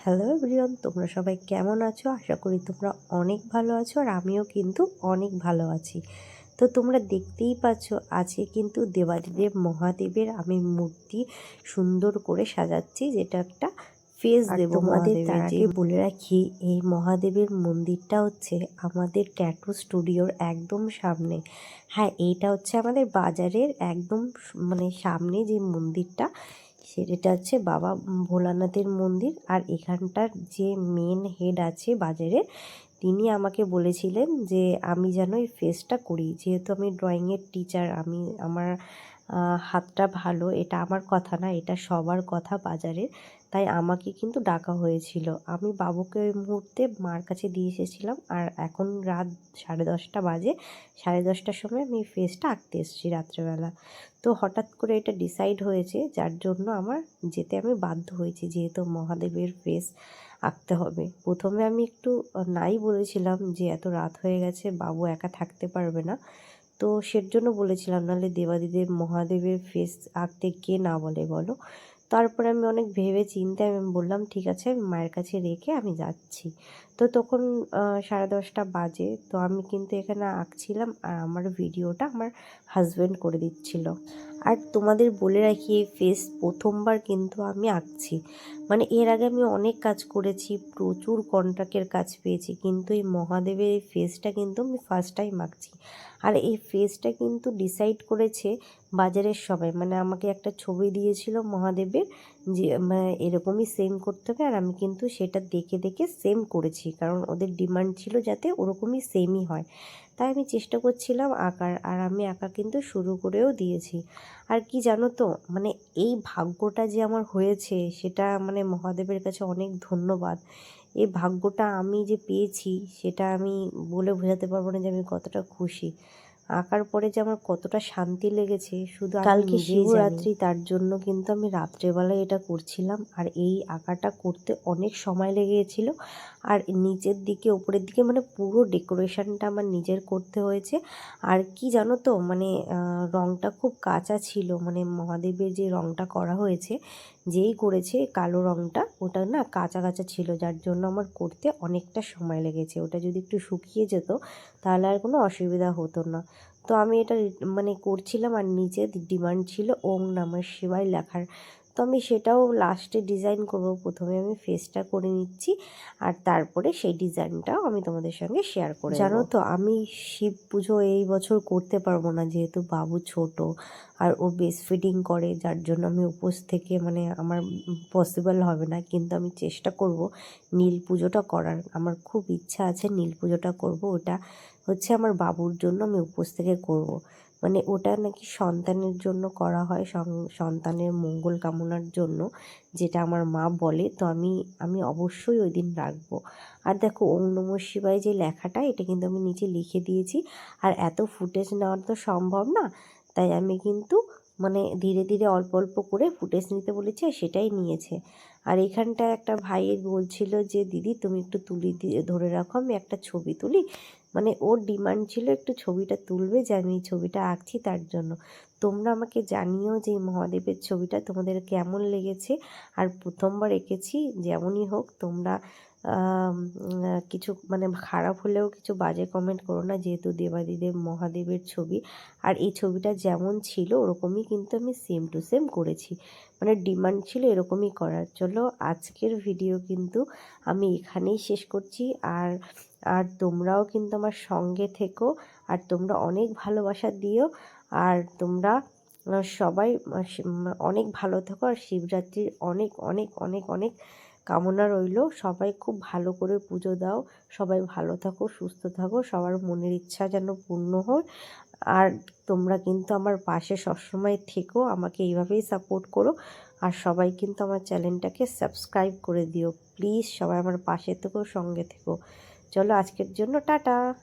Hello everyone তোমরা সবাই কেমন আছো? আশা করি তোমরা অনেক ভালো আছো আর আমিও কিন্তু অনেক ভালো আছি। তো তোমরা দেখতেই পাচ্ছ আজকে কিন্তু দেবাদিদেব মহাদেবের আমি মূর্তি সুন্দর করে সাজাচ্ছি যেটা একটা ফেস দেব। মহাদেবের তার আগে বলে রাখি এই মহাদেবের মন্দিরটা হচ্ছে আমাদের ট্যাটু স্টুডিওর একদম সামনে। হ্যাঁ এইটা হচ্ছে আমাদের বাজারের একদম মানে সামনে যে মন্দিরটা সেটা হচ্ছে বাবা ভোলানাথের মন্দির। আর এখানটার যে মেন হেড আছে বাজারে, তিনি আমাকে বলেছিলেন যে, আমি যেন এই ফেসটা করি। যেহেতু আমি ড্রয়িংয়ের টিচার আমি আমার হাতটা ভালো, এটা আমার কথা না, এটা সবার কথা বাজারের তাই আমাকে কিন্তু ডাকা হয়েছিল। আমি বাবুকে ওই মুহূর্তে মার কাছে দিয়ে এসেছিলাম আর এখন রাত সাড়ে দশটা বাজে। সাড়ে দশটার সময় আমি ফেসটা আঁকতে এসেছি রাত্রেবেলা। তো হঠাৎ করে এটা ডিসাইড হয়েছে, যার জন্য আমার যেতে আমি বাধ্য হয়েছি, যেহেতু মহাদেবের ফেস আঁকতে হবে। প্রথমে আমি একটু নাই বলেছিলাম যে এত রাত হয়ে গেছে, বাবু একা থাকতে পারবে না। তো সের জন্য বলেছিলাম, নাহলে দেবাদিদেব মহাদেবের ফেস আঁকতে কে না বলে বলো? তারপরে আমি অনেক ভেবে চিন্তে আমি বললাম, ঠিক আছে, আমি মায়ের কাছে রেখে আমি যাচ্ছি। তো তখন সাড়ে দশটা বাজে। তো আমি কিন্তু এখানে আঁকছিলাম আর আমার ভিডিওটা আমার হাজব্যান্ড করে দিচ্ছিল। আর তোমাদের বলে রাখি, এই ফেস প্রথমবার কিন্তু আমি আঁকছি। মানে এর আগে আমি অনেক কাজ করেছি, প্রচুর কন্ট্রাক্টের কাজ পেয়েছি, কিন্তু এই মহাদেবের এই ফেসটা কিন্তু আমি ফার্স্ট টাইম আঁকছি। আর এই ফেসটা কিন্তু ডিসাইড করেছে বাজারের সবাই মানে আমাকে একটা ছবি দিয়েছিল মহাদেবের যে এরকমই সেম করতে হবে আর আমি কিন্তু সেটা দেখে দেখে সেম করেছি। কারণ ওদের ডিমান্ড ছিল যাতে ওরকমই সেমই হয়। তাই আমি চেষ্টা করছিলাম আঁকার আর আমি আঁকা কিন্তু শুরু করেও দিয়েছি। আর কি জানো তো মানে এই ভাগ্যটা যে আমার হয়েছে, সেটা মানে মহাদেবের কাছে অনেক ধন্যবাদ। এই ভাগ্যটা আমি যে পেয়েছি, সেটা আমি বলে বোঝাতে পারব না যে আমি কতটা খুশি। আঁকার পরে যে আমার কতটা শান্তি লেগেছে শুধু কালকে শিবরাত্রি, তার জন্য কিন্তু আমি রাত্রেবেলায় এটা করছিলাম। আর এই আঁকাটা করতে অনেক সময় লেগেছিল। আর নিচের দিকে ওপরের দিকে মানে পুরো ডেকোরেশনটা আমার নিজের করতে হয়েছে। আর কি জানো তো মানে রংটা খুব কাঁচা ছিল। মানে মহাদেবের যে রংটা করা হয়েছে যেই করেছে কালো রংটা ওটা না কাঁচা কাঁচা ছিল। যার জন্য আমার করতে অনেকটা সময় লেগেছে। ওটা যদি একটু শুকিয়ে যেত তাহলে আর কোনো অসুবিধা হতো না। তো আমি এটা মানে করছিলাম আর নিচে ডিমান্ড ছিল ওম নমঃ শিবায় লেখার। তো আমি সেটাও লাস্টে ডিজাইন করব প্রথমে আমি ফেসটা করে নিচ্ছি আর তারপরে সেই ডিজাইনটাও আমি তোমাদের সঙ্গে শেয়ার করে জানো তো আমি শিব পুজো এই বছর করতে পারব না যেহেতু বাবু ছোট আর ও বেস্ট ফিডিং করে যার জন্য আমি উপোস থেকে মানে আমার পসিবল হবে না। কিন্তু আমি চেষ্টা করব নীল পুজোটা করার। আমার খুব ইচ্ছা আছে নীল পুজোটা করব ওটা হচ্ছে আমার বাবুর জন্য আমি উপোস থেকে করব। মানে ওটা নাকি সন্তানের জন্য করা হয় সন্তানের মঙ্গল কামনার জন্য যেটা আমার মা বলে, তো আমি আমি অবশ্যই ওই দিন রাখব। আর দেখো, ওম নমঃ শিবায় যে লেখাটা, এটা কিন্তু আমি নিচে লিখে দিয়েছি। আর এত ফুটেজ নেওয়া তো সম্ভব না, তাই আমি কিন্তু মানে ধীরে ধীরে অল্প অল্প করে ফুটেজ নিতে বলেছি সেটাই নিয়েছে। আর এখানটায় একটা ভাইয়ের বলছিল যে, দিদি, তুমি একটু তুলি দিয়ে ধরে রাখো, আমি একটা ছবি তুলি। মানে ওর ডিমান্ড ছিল একটু ছবিটা তুলবে যে আমি এই ছবিটা আঁকছি তার জন্য। তোমরা আমাকে জানিও যে এই মহাদেবের ছবিটা তোমাদের কেমন লেগেছে। আর প্রথমবার এঁকেছি, যেমনই হোক তোমরা কিছু মানে খারাপ হলেও কিছু বাজে কমেন্ট করো না, যেহেতু দেবাদিদেব মহাদেবের ছবি। আর এই ছবিটা যেমন ছিল, ওরকমই কিন্তু আমি সেম টু সেম করেছি। মানে ডিমান্ড ছিল এরকমই করার। চলো আজকের ভিডিও কিন্তু আমি এখানেই শেষ করছি। আর আর তোমরাও কিন্তু আমার সঙ্গে থেকো। আর তোমরা অনেক ভালোবাসা দিও। আর তোমরা সবাই অনেক ভালো থাকো। আর শিবরাত্রির অনেক অনেক অনেক অনেক কামনা রইল। সবাই খুব ভালো করে পুজো দাও। সবাই ভালো থাকো, সুস্থ থাকো। সবার মনের ইচ্ছা যেন পূর্ণ হয় আর তোমরা কিন্তু আমার পাশে সবসময় থেকো। আমাকে এইভাবেই সাপোর্ট করো। আর সবাই কিন্তু আমার চ্যানেলটাকে সাবস্ক্রাইব করে দিও। প্লিজ সবাই আমার পাশে থেকো, সঙ্গে থেকো। চলো আজকের জন্য টাটা।